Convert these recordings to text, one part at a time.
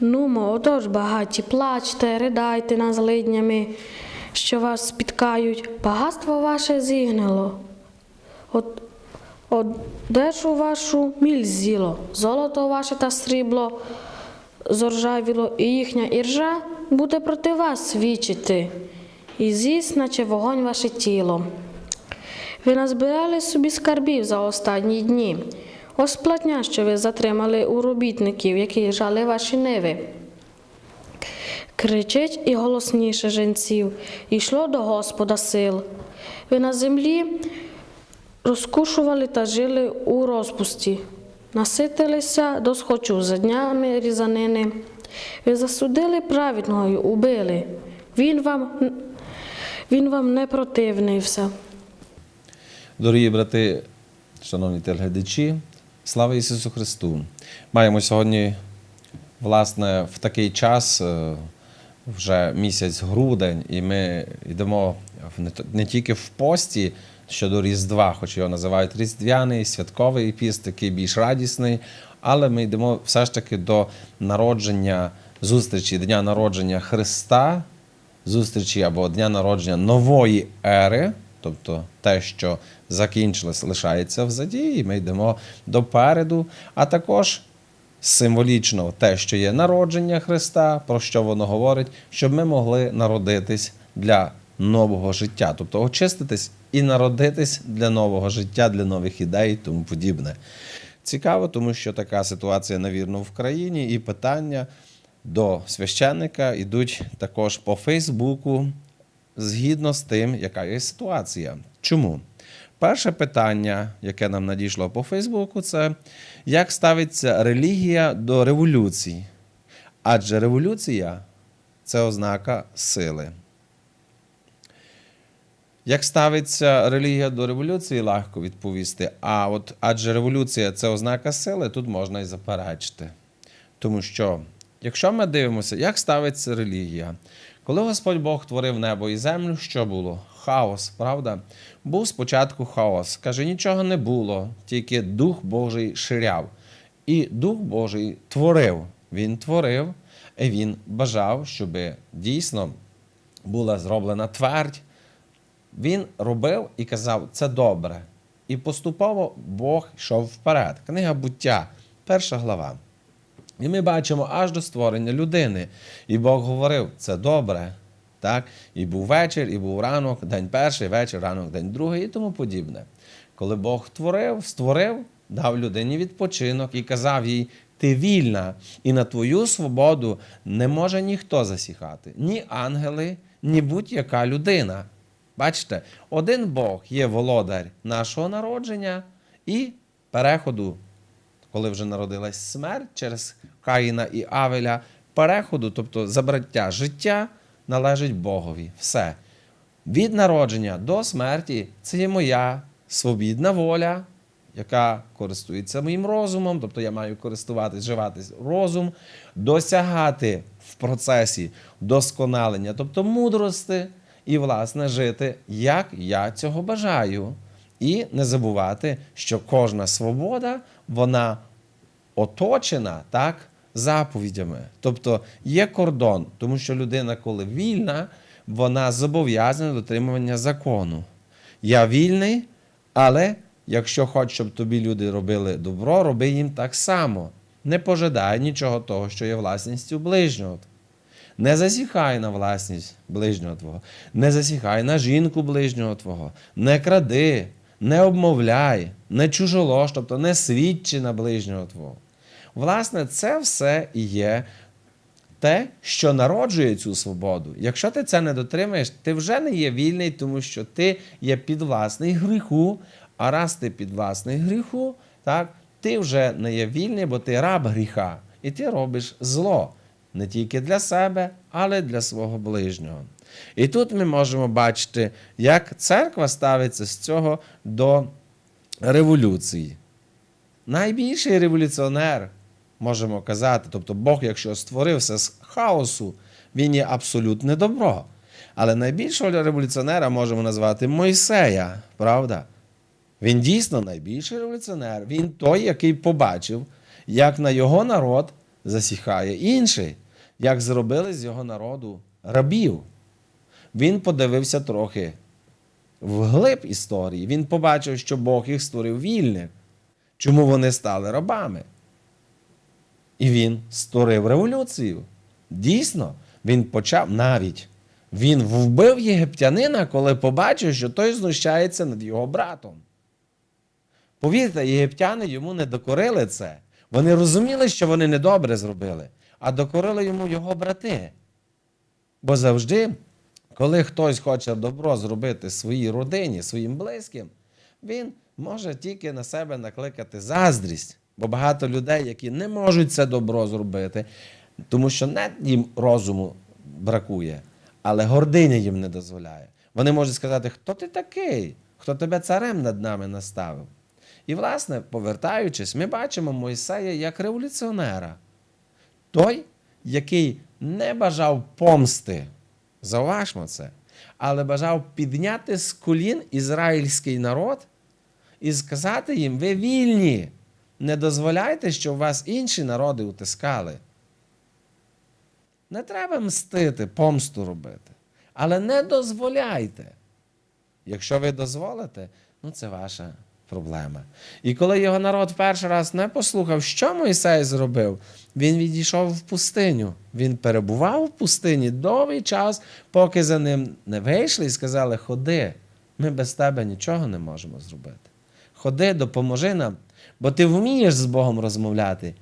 Нумо, отож багаті, плачте, ридайте над злиднями, що вас спіткають. Багатство ваше зігнило. От, одежу вашу міль з'їло, золото ваше та срібло зоржавіло, і їхня іржа буде проти вас свідчити, і з'їсть, наче вогонь ваше тіло. Ви назбирали собі скарбів за останні дні. Ось платня, що ви затримали у робітників, які жали ваші ниви. Кричить і голосніше женців, йшло до Господа сил. Ви на землі розкушували та жили у розпусті, наситилися до схочу за днями різанини. Ви засудили праведного й убили. Він вам, він вам не противнився. Дорогі брати, шановні телеглядачі, слава Ісусу Христу! Маємо сьогодні, власне, в такий час, е, вже місяць грудень, і ми йдемо не тільки в пості щодо Різдва, хоч його називають Різдвяний, святковий піст, такий більш радісний, але ми йдемо все ж таки до народження зустрічі, дня народження Христа, зустрічі або дня народження нової ери, тобто те, що закінчилось, лишається взаді, і ми йдемо допереду, а також символічно те, що є народження Христа, про що воно говорить, щоб ми могли народитись для нового життя, тобто очиститись і народитись для нового життя, для нових ідей і тому подібне. Цікаво, тому що така ситуація, навірно, в країні, і питання до священника йдуть також по Фейсбуку згідно з тим, яка є ситуація. Чому? Перше питання, яке нам надійшло по Фейсбуку, це як ставиться релігія до революцій? Адже революція це ознака сили. Як ставиться релігія до революції, легко відповісти. А от адже революція це ознака сили, тут можна і заперечити. Тому що, якщо ми дивимося, як ставиться релігія, коли Господь Бог творив небо і землю, що було? Хаос, правда? Був спочатку хаос. Каже, нічого не було, тільки Дух Божий ширяв. І Дух Божий творив. Він творив, і він бажав, щоб дійсно була зроблена твердь, він робив і казав, це добре. І поступово Бог йшов вперед. Книга буття, перша глава. І ми бачимо аж до створення людини. І Бог говорив, це добре. Так? І був вечір, і був ранок, день перший, вечір, ранок, день другий і тому подібне. Коли Бог творив, створив, дав людині відпочинок і казав їй: ти вільна, і на твою свободу не може ніхто засіхати, ні ангели, ні будь-яка людина. Бачите, один Бог є володар нашого народження і переходу, коли вже народилась смерть через Каїна і Авеля, переходу, тобто забраття життя, належить Богові. Все. Від народження до смерті це є моя свобідна воля, яка користується моїм розумом, тобто я маю користуватись, вживатись розум, досягати в процесі досконалення, тобто мудрости, і, власне, жити, як я цього бажаю. І не забувати, що кожна свобода, вона оточена так, заповідями. Тобто є кордон, тому що людина, коли вільна, вона зобов'язана до дотримування закону. Я вільний, але якщо хочеш, щоб тобі люди робили добро, роби їм так само. Не пожидай нічого того, що є власністю ближнього. Не засіхай на власність ближнього твого, не засіхай на жінку ближнього твого, не кради, не обмовляй, не чужолож, тобто не свідчи на ближнього твого. Власне, це все і є те, що народжує цю свободу. Якщо ти це не дотримаєш, ти вже не є вільний, тому що ти є підвласний гріху, а раз ти підвласний гріху, так, ти вже не є вільний, бо ти раб гріха, і ти робиш зло не тільки для себе, але для свого ближнього. І тут ми можемо бачити, як церква ставиться з цього до революції. Найбільший революціонер, можемо казати, тобто Бог, якщо створив все з хаосу, він є абсолютне добро. Але найбільшого революціонера можемо назвати Мойсея, правда? Він дійсно найбільший революціонер. Він той, який побачив, як на його народ засіхає. Інший, як зробили з його народу рабів. Він подивився трохи вглиб історії. Він побачив, що Бог їх створив вільних. Чому вони стали рабами? І він створив революцію. Дійсно, він почав навіть. Він вбив єгиптянина, коли побачив, що той знущається над його братом. Повірте, єгиптяни йому не докорили це. Вони розуміли, що вони недобре зробили, а докорили йому його брати. Бо завжди, коли хтось хоче добро зробити своїй родині, своїм близьким, він може тільки на себе накликати заздрість. Бо багато людей, які не можуть це добро зробити, тому що не їм розуму бракує, але гординя їм не дозволяє. Вони можуть сказати, хто ти такий, хто тебе царем над нами наставив. І, власне, повертаючись, ми бачимо Мойсея як революціонера. Той, який не бажав помсти, зауважмо це, але бажав підняти з колін ізраїльський народ і сказати їм: ви вільні, не дозволяйте, щоб вас інші народи утискали. Не треба мстити, помсту робити. Але не дозволяйте. Якщо ви дозволите, ну це ваша проблема. І коли його народ перший раз не послухав, що Мойсей зробив, він відійшов в пустиню. Він перебував в пустині довгий час, поки за ним не вийшли і сказали: Ходи, ми без тебе нічого не можемо зробити. Ходи, допоможи нам, бо ти вмієш з Богом розмовляти.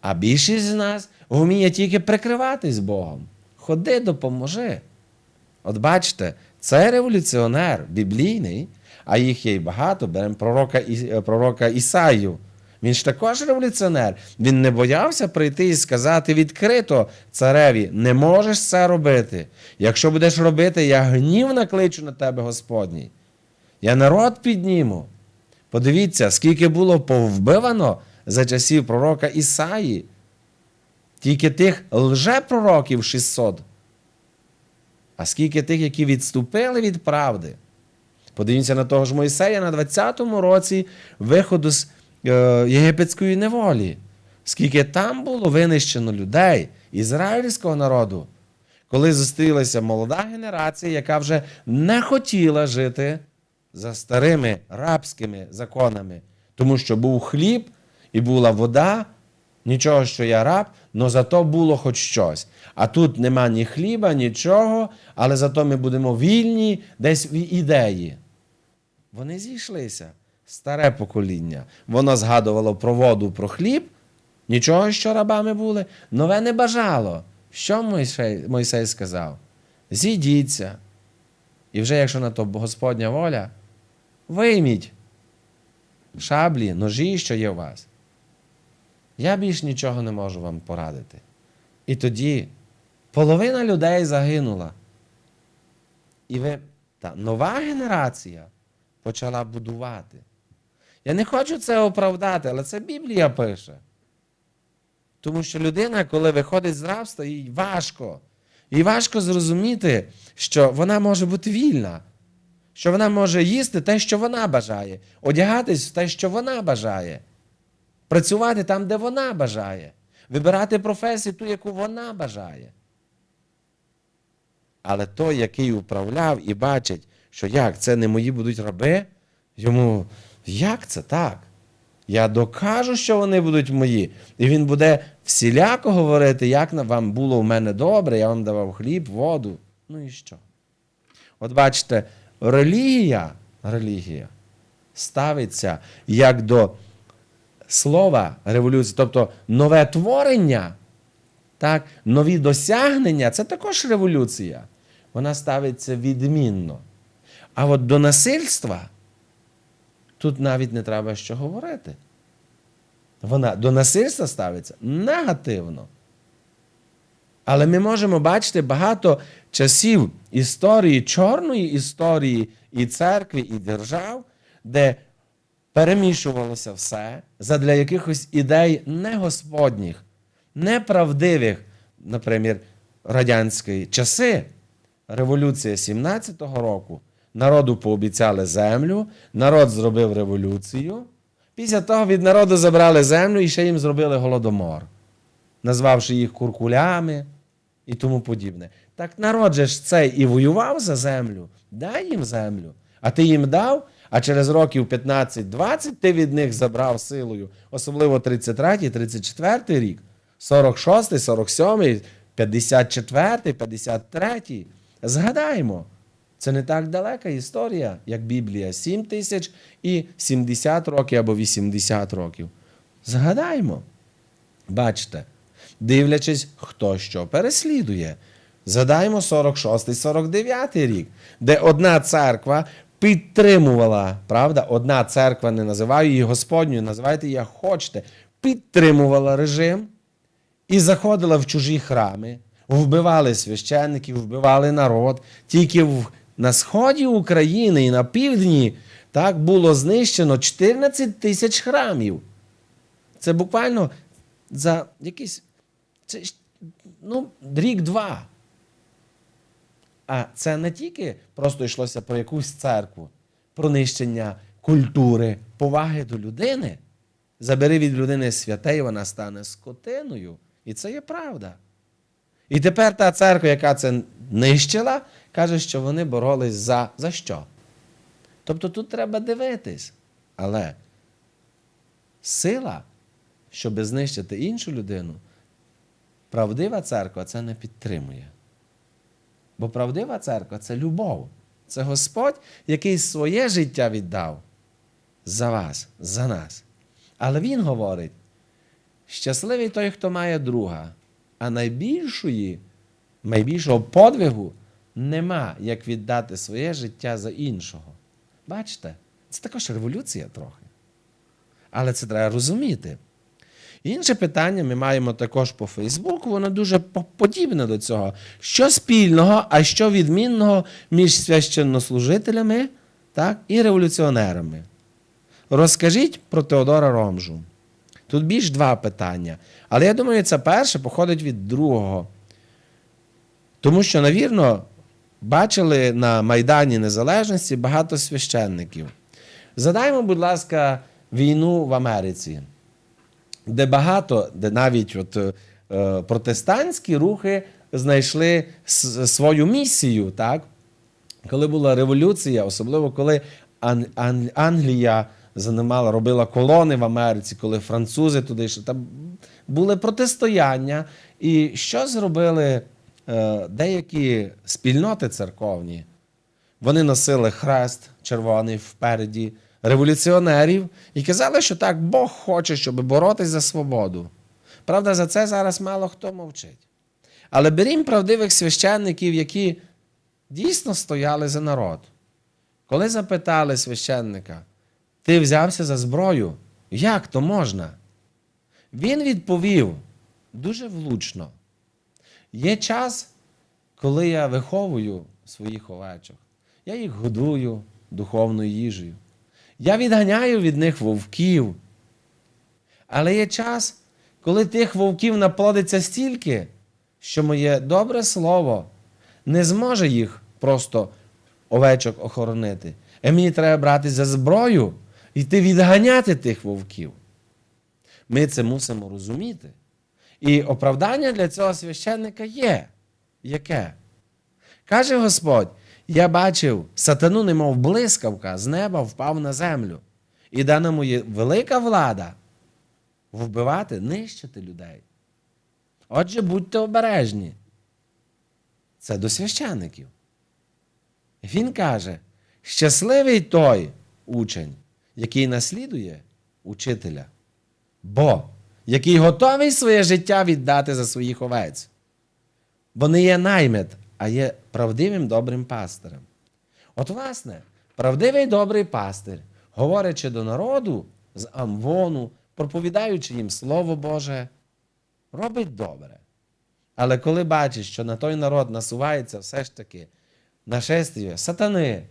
А більшість з нас вміє тільки прикриватись Богом. Ходи, допоможи. От бачите, це революціонер біблійний, а їх є й багато. Беремо пророка, е, пророка Ісаю. Він ж також революціонер. Він не боявся прийти і сказати відкрито цареві: не можеш це робити. Якщо будеш робити, я гнів накличу на тебе, Господній. Я народ підніму. Подивіться, скільки було повбивано за часів пророка Ісаї. Тільки тих лжепророків 600. А скільки тих, які відступили від правди. Подивіться на того ж Мойсея на 20-му році виходу з е, єгипетської неволі. Скільки там було винищено людей, ізраїльського народу, коли зустрілася молода генерація, яка вже не хотіла жити за старими рабськими законами, тому що був хліб і була вода, нічого, що я раб, але зато було хоч щось. А тут нема ні хліба, нічого, але зато ми будемо вільні десь в ідеї. Вони зійшлися. Старе покоління. Воно згадувало про воду, про хліб, нічого, що рабами були, нове не бажало. Що Мойсей, Мойсей сказав? Зійдіться. І вже якщо на то Господня воля, вийміть шаблі, ножі, що є у вас. Я більш нічого не можу вам порадити. І тоді половина людей загинула. І ви, та нова генерація почала будувати. Я не хочу це оправдати, але це Біблія пише. Тому що людина, коли виходить з рабства, їй важко. Їй важко зрозуміти, що вона може бути вільна, що вона може їсти те, що вона бажає, одягатись в те, що вона бажає, працювати там, де вона бажає, вибирати професію ту, яку вона бажає. Але той, який управляв і бачить, що як це не мої будуть раби, йому як це так? Я докажу, що вони будуть мої. І він буде всіляко говорити, як вам було в мене добре, я вам давав хліб, воду. Ну і що? От бачите, релігія, релігія ставиться як до слова революції, тобто нове творення, так, нові досягнення це також революція. Вона ставиться відмінно. А от до насильства тут навіть не треба що говорити. Вона до насильства ставиться негативно. Але ми можемо бачити багато часів історії, чорної історії і церкви, і держав, де перемішувалося все задля якихось ідей не господніх, неправдивих, наприклад, радянські часи, революція 17-го року, народу пообіцяли землю, народ зробив революцію. Після того від народу забрали землю і ще їм зробили голодомор. назвавши їх куркулями і тому подібне. Так народ же ж цей і воював за землю, дай їм землю. А ти їм дав, а через років 15-20 ти від них забрав силою, особливо 33, 34 рік, 46, 47, 54, 53. Згадаймо, це не так далека історія, як Біблія. 7 тисяч і 70 років або 80 років. Згадаймо. Бачите, дивлячись, хто що переслідує. Згадаємо 46-49 рік, де одна церква підтримувала, правда, одна церква, не називаю її Господньою, називайте її як хочете, підтримувала режим і заходила в чужі храми, вбивали священників, вбивали народ. Тільки в, на сході України і на півдні так було знищено 14 тисяч храмів. Це буквально за якийсь це, ну, рік-два. А це не тільки просто йшлося про якусь церкву, про нищення культури, поваги до людини. Забери від людини святе, і вона стане скотиною. І це є правда. І тепер та церква, яка це нищила, каже, що вони боролись за, за що? Тобто тут треба дивитись. Але сила, щоб знищити іншу людину, правдива церква це не підтримує. Бо правдива церква це любов. Це Господь, який своє життя віддав за вас, за нас. Але Він говорить: щасливий той, хто має друга, а найбільшої, найбільшого подвигу нема, як віддати своє життя за іншого. Бачите, це також революція трохи. Але це треба розуміти. Інше питання ми маємо також по Фейсбуку, воно дуже подібне до цього. Що спільного, а що відмінного між священнослужителями так, і революціонерами? Розкажіть про Теодора Ромжу. Тут більш два питання. Але я думаю, це перше походить від другого. Тому що, навірно, бачили на Майдані Незалежності багато священників. Згадаємо, будь ласка, війну в Америці де багато, де навіть от, е, протестантські рухи знайшли свою місію, так? Коли була революція, особливо коли Ан- Ан- Англія занимала, робила колони в Америці, коли французи туди йшли, там були протистояння. І що зробили е, деякі спільноти церковні? Вони носили хрест червоний впереді революціонерів і казали, що так Бог хоче, щоб боротись за свободу. Правда, за це зараз мало хто мовчить. Але берім правдивих священників, які дійсно стояли за народ. Коли запитали священника, ти взявся за зброю? Як то можна? Він відповів дуже влучно. Є час, коли я виховую своїх овечок. Я їх годую духовною їжею. Я відганяю від них вовків. Але є час, коли тих вовків наплодиться стільки, що моє добре слово не зможе їх просто овечок охоронити. І мені треба брати за зброю і йти відганяти тих вовків. Ми це мусимо розуміти. І оправдання для цього священника є. Яке? Каже Господь: я бачив сатану, немов блискавка, з неба впав на землю. І дана є велика влада вбивати, нищити людей. Отже, будьте обережні. Це до священників. Він каже: щасливий той учень, який наслідує учителя, бо який готовий своє життя віддати за своїх овець. Бо не є наймит, а є правдивим добрим пастирем. От, власне, правдивий добрий пастир, говорячи до народу з Амвону, проповідаючи їм Слово Боже, робить добре. Але коли бачить, що на той народ насувається все ж таки нашестя сатани,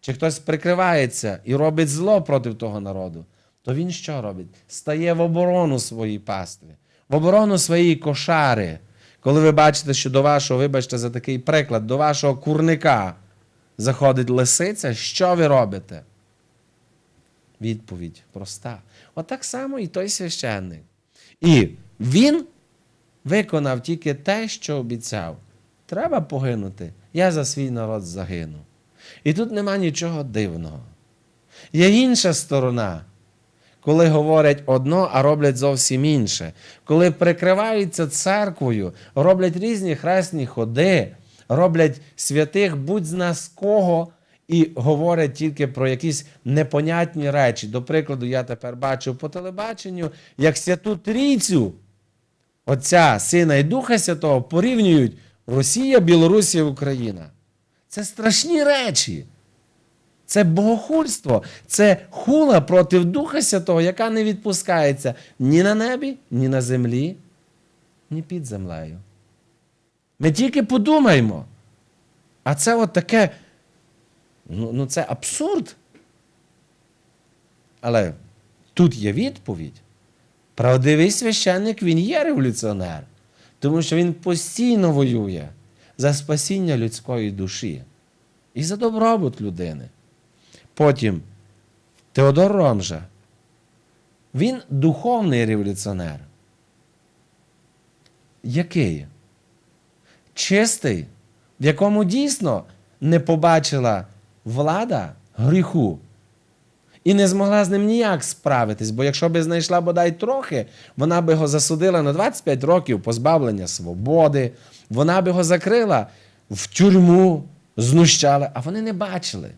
чи хтось прикривається і робить зло проти того народу, то він що робить? Стає в оборону своїй пастви, в оборону своєї кошари. Коли ви бачите, що до вашого, вибачте за такий приклад, до вашого курника заходить лисиця, що ви робите? Відповідь проста. От так само і той священник. І він виконав тільки те, що обіцяв. Треба погинути. Я за свій народ загину. І тут нема нічого дивного. Є інша сторона, коли говорять одно, а роблять зовсім інше. Коли прикриваються церквою, роблять різні хресні ходи, роблять святих будь з кого і говорять тільки про якісь непонятні речі. До прикладу, я тепер бачив по телебаченню, як святу трійцю Отця, Сина і Духа Святого порівнюють Росія, Білорусія, Україна. Це страшні речі. Це богохульство, це хула проти Духа Святого, яка не відпускається ні на небі, ні на землі, ні під землею. Ми тільки подумаємо. А це от таке, ну, ну це абсурд. Але тут є відповідь. Правдивий священник він є революціонер, тому що він постійно воює за спасіння людської душі і за добробут людини. Потім Теодор Ромжа. Він духовний революціонер. Який? Чистий, в якому дійсно не побачила влада гріху і не змогла з ним ніяк справитись, бо якщо би знайшла бодай трохи, вона би його засудила на 25 років позбавлення свободи, вона би його закрила в тюрму, знущала, а вони не бачили.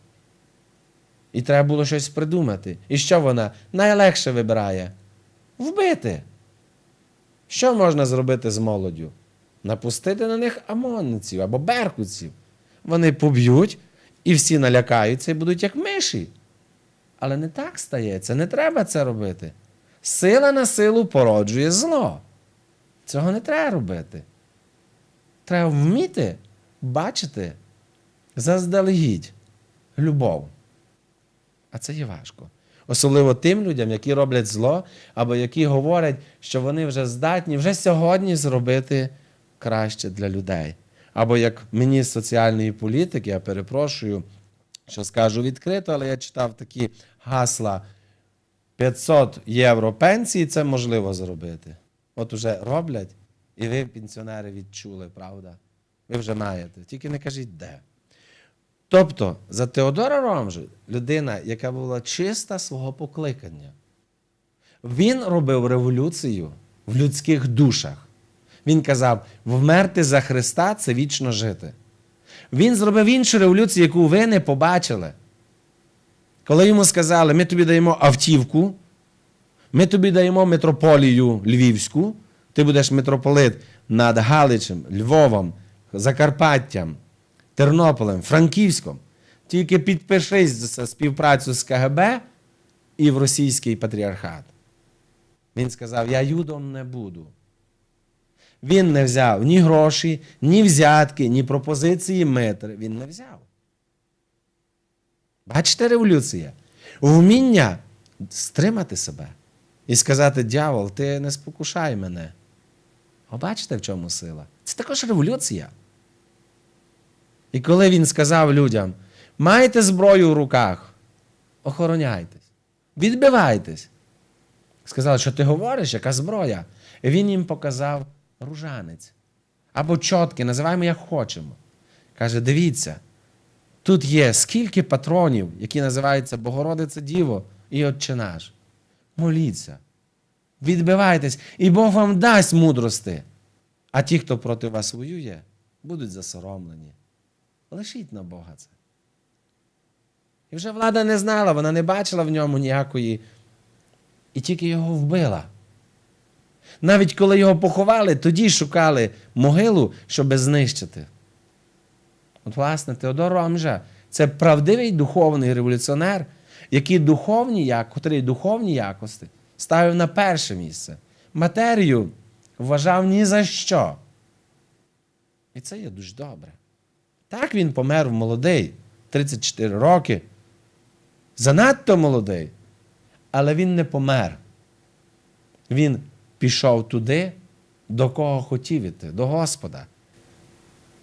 І треба було щось придумати. І що вона найлегше вибирає? Вбити. Що можна зробити з молоддю? Напустити на них амонців або беркутців. Вони поб'ють і всі налякаються і будуть як миші. Але не так стається, не треба це робити. Сила на силу породжує зло. Цього не треба робити. Треба вміти бачити заздалегідь любов. А це є важко. Особливо тим людям, які роблять зло, або які говорять, що вони вже здатні вже сьогодні зробити краще для людей. Або як мені з соціальної політики, я перепрошую, що скажу відкрито, але я читав такі гасла 500 євро пенсії, це можливо зробити. От уже роблять, і ви, пенсіонери, відчули, правда? Ви вже маєте. Тільки не кажіть де. Тобто, за Теодора Ромжи, людина, яка була чиста свого покликання, він робив революцію в людських душах. Він казав: вмерти за Христа це вічно жити. Він зробив іншу революцію, яку ви не побачили. Коли йому сказали, ми тобі даємо автівку, ми тобі даємо митрополію Львівську, ти будеш митрополит над Галичем, Львовом, Закарпаттям, Тернополем, Франківськом. Тільки підпишись за співпрацю з КГБ і в російський патріархат. Він сказав: Я юдом не буду. Він не взяв ні гроші, ні взятки, ні пропозиції митри. Він не взяв. Бачите, революція? Вміння стримати себе і сказати: дьявол, ти не спокушай мене. О, бачите, в чому сила? Це також революція. І коли він сказав людям: маєте зброю в руках, охороняйтесь, відбивайтесь. Сказали, що ти говориш, яка зброя? І він їм показав ружанець. Або чотки, називаємо як хочемо. Каже: дивіться, тут є скільки патронів, які називаються Богородиця Діво і Отче наш. Моліться, відбивайтесь, і Бог вам дасть мудрости. А ті, хто проти вас воює, будуть засоромлені. Лишіть на Бога це. І вже влада не знала, вона не бачила в ньому ніякої, і тільки його вбила. Навіть коли його поховали, тоді шукали могилу, щоб знищити. От, власне, Теодор Ромжа це правдивий духовний революціонер, який духовні, котрий духовні якості ставив на перше місце. Матерію вважав ні за що. І це є дуже добре. Так він помер в молодий, 34 роки. Занадто молодий. Але він не помер. Він пішов туди, до кого хотів іти, до Господа.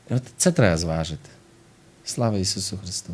І от це треба зважити. Слава Ісусу Христу!